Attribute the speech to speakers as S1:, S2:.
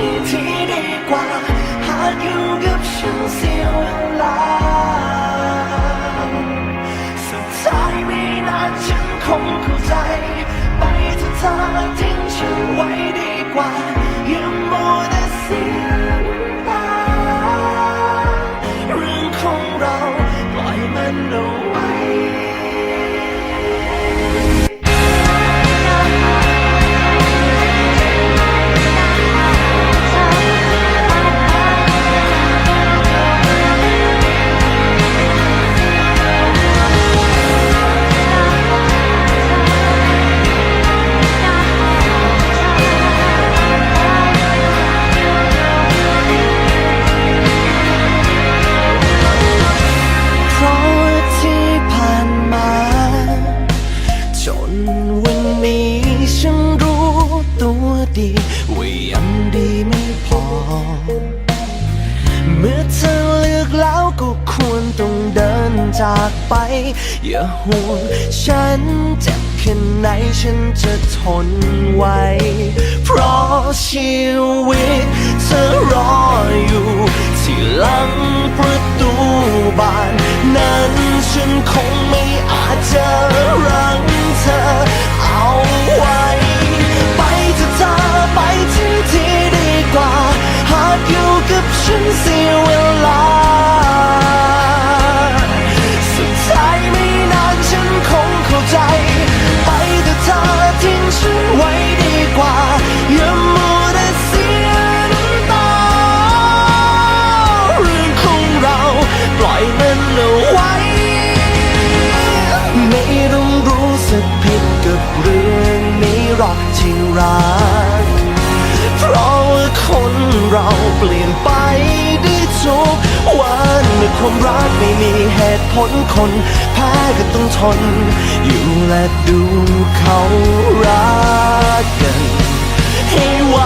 S1: ที่ที่ดีกว่า หากอยู่กับฉันเสียเวลา สุดท้ายไม่นานฉันคงเข้าใจ ไปเถอะเธอทิ้งฉันไว้ดีกว่า ว่ายังดีไม่พอ เมื่อเธอเลือกแล้วก็ควรต้องเดินจากไป อย่าห่วงฉันเจ็บแค่ไหนฉันจะทนไว้ เพราะชีวิตเธอรออยู่ ที่หลังประตูบาน นั้นฉันคง เปลี่ยนไปได้ทุกวันเมื่อความรักไม่มีเหตุผลคนแพ้ก็ต้องทน อยู่และดูเขารักกัน ให้ไว